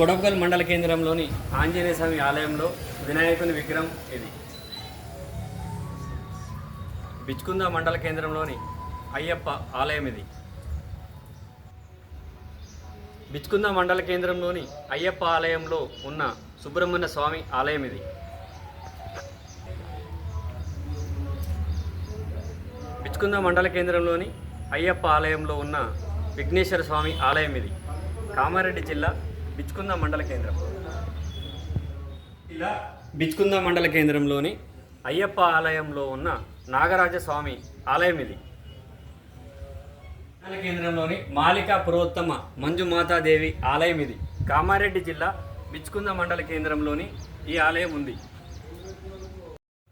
కొడవకల్ మండల కేంద్రంలోని ఆంజనేయ స్వామి ఆలయంలో వినాయకుని విగ్రహం ఇది. బిచ్కుంద మండల కేంద్రంలోని అయ్యప్ప ఆలయం ఇది. బిచ్కుంద మండల కేంద్రంలోని అయ్యప్ప ఆలయంలో ఉన్న సుబ్రహ్మణ్య స్వామి ఆలయం ఇది. బిచ్కుంద మండల కేంద్రంలోని అయ్యప్ప ఆలయంలో ఉన్న విఘ్నేశ్వర స్వామి ఆలయం ఇది. కామారెడ్డి జిల్లా బిచ్కుంద మండల కేంద్రం? జిల్లా బిచ్కుంద మండల కేంద్రంలోని అయ్యప్ప ఆలయంలో ఉన్న నాగరాజ స్వామి ఆలయం ఇది. మండల కేంద్రంలోని మాలికా పురోత్తమ మంజుమాతాదేవి ఆలయం ఇది. కామారెడ్డి జిల్లా బిచ్కుంద మండల కేంద్రంలోని ఈ ఆలయం ఉంది.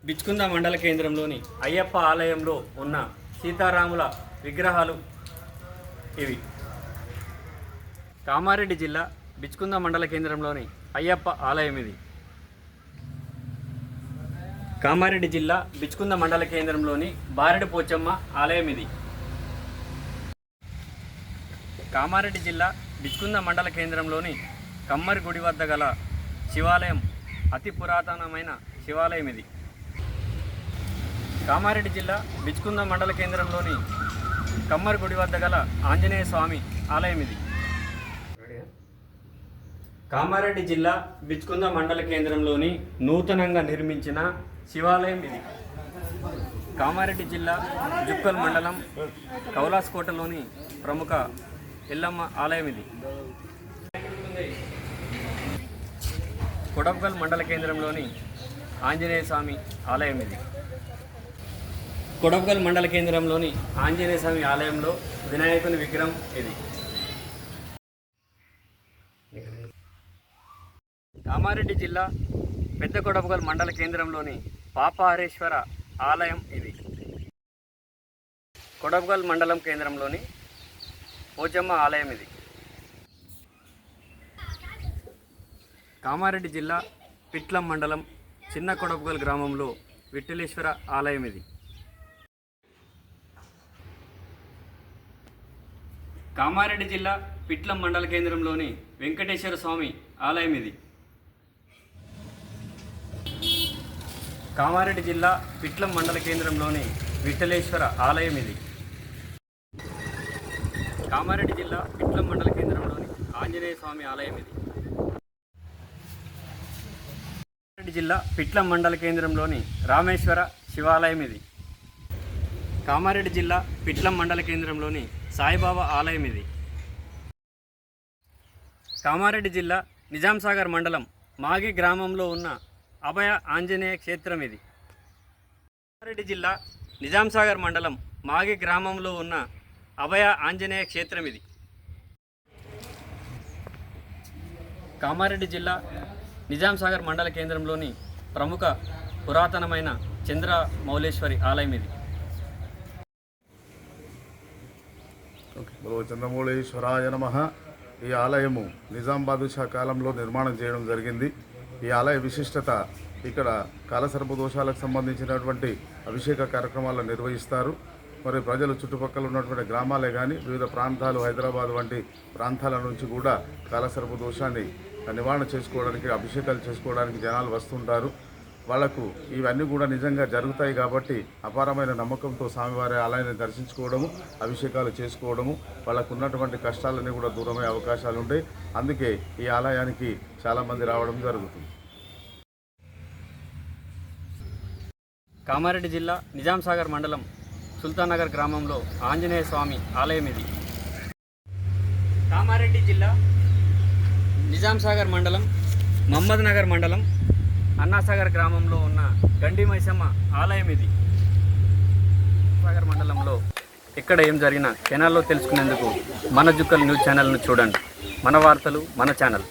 బిచ్కుంద మండల కేంద్రంలోని అయ్యప్ప ఆలయంలో ఉన్న సీతారాముల విగ్రహాలు ఇవి. కామారెడ్డి జిల్లా బిచ్కుంద మండల కేంద్రంలోని అయ్యప్ప ఆలయం ఇది. కామారెడ్డి జిల్లా బిచ్కుంద మండల కేంద్రంలోని బారెడు పోచమ్మ ఆలయం ఇది. కామారెడ్డి జిల్లా బిచ్కుంద మండల కేంద్రంలోని కమ్మరి గుడి వద్ద గల శివాలయం అతి పురాతనమైన శివాలయం ఇది. కామారెడ్డి జిల్లా బిచ్కుంద మండల కేంద్రంలోని కమ్మరి గుడి వద్ద గల ఆంజనేయ స్వామి ఆలయం ఇది. కామారెడ్డి జిల్లా బిచ్కుంద మండల కేంద్రంలోని నూతనంగా నిర్మించిన శివాలయం ఇది. కామారెడ్డి జిల్లా జుక్కల్ మండలం కౌలాస్కోటలోని ప్రముఖ ఎల్లమ్మ ఆలయం ఇది. కొడబ్గల్ మండల కేంద్రంలోని ఆంజనేయ స్వామి ఆలయం ఇది. కొడబ్గల్ మండల కేంద్రంలోని ఆంజనేయ స్వామి ఆలయంలో వినాయకుని విగ్రహం ఇది. కామారెడ్డి జిల్లా పెద్ద కొడబగల్ మండల కేంద్రంలోని పాపహరేశ్వర ఆలయం ఇది. కొడబగల్ మండలం కేంద్రంలోని పోచమ్మ ఆలయం ఇది. కామారెడ్డి జిల్లా పిట్లం మండలం చిన్న కొడబగల్ గ్రామంలో విఠలేశ్వర ఆలయం ఇది. కామారెడ్డి జిల్లా పిట్లం మండల కేంద్రంలోని వెంకటేశ్వర స్వామి ఆలయం ఇది. కామారెడ్డి జిల్లా పిట్లం మండల కేంద్రంలోని విఠలేశ్వర ఆలయం ఇది. కామారెడ్డి జిల్లా పిట్లం మండల కేంద్రంలోని ఆంజనేయ స్వామి ఆలయం ఇది. కామారెడ్డి జిల్లా పిట్లం మండల కేంద్రంలోని రామేశ్వర శివాలయం ఇది. కామారెడ్డి జిల్లా పిట్లం మండల కేంద్రంలోని సాయిబాబా ఆలయం ఇది. కామారెడ్డి జిల్లా నిజాంసాగర్ మండలం మాగి గ్రామంలో ఉన్న అభయ ఆంజనేయ క్షేత్రం ఇది. కామారెడ్డి జిల్లా నిజాంసాగర్ మండలం మాగి గ్రామంలో ఉన్న అభయ ఆంజనేయ క్షేత్రం ఇది. కామారెడ్డి జిల్లా నిజాంసాగర్ మండల కేంద్రంలోని ప్రముఖ పురాతనమైన చంద్ర మౌలేశ్వరి ఆలయం ఇది. చంద్రమౌళేశ్వరాయ నమ. ఈ ఆలయము నిజాం బాదుషా కాలంలో నిర్మాణం చేయడం జరిగింది. ఈ ఆలయ విశిష్టత ఇక్కడ కాలసర్ప దోషాలకు సంబంధించినటువంటి అభిషేక కార్యక్రమాలు నిర్వహిస్తారు. మరి ప్రజలు చుట్టుపక్కల ఉన్నటువంటి గ్రామాలే కానీ వివిధ ప్రాంతాలు హైదరాబాద్ వంటి ప్రాంతాల నుంచి కూడా కాలసర్ప దోషాన్ని నివారణ చేసుకోవడానికి అభిషేకాలు చేసుకోవడానికి జనాలు వస్తుంటారు. వాళ్ళకు ఇవన్నీ కూడా నిజంగా జరుగుతాయి కాబట్టి అపారమైన నమ్మకంతో స్వామివారి ఆలయాన్ని దర్శించుకోవడము అభిషేకాలు చేసుకోవడము వాళ్ళకు ఉన్నటువంటి కష్టాలన్నీ కూడా దూరమయ్యే అవకాశాలు ఉంటాయి. అందుకే ఈ ఆలయానికి చాలామంది రావడం జరుగుతుంది. కామారెడ్డి జిల్లా నిజాంసాగర్ మండలం సుల్తానగర్ గ్రామంలో ఆంజనేయ స్వామి ఆలయం ఇది. కామారెడ్డి జిల్లా నిజాంసాగర్ మండలం మహమ్మద్ నగర్ మండలం అన్నాసాగర్ గ్రామంలో ఉన్న గండి మైసమ్మ ఆలయం ఇది. సాగర్ మండలంలో ఎక్కడ ఏం జరిగినా కెనాల్లో తెలుసుకునేందుకు మన జుక్కల్ న్యూస్ ఛానల్ను చూడండి. మన వార్తలు మన ఛానల్.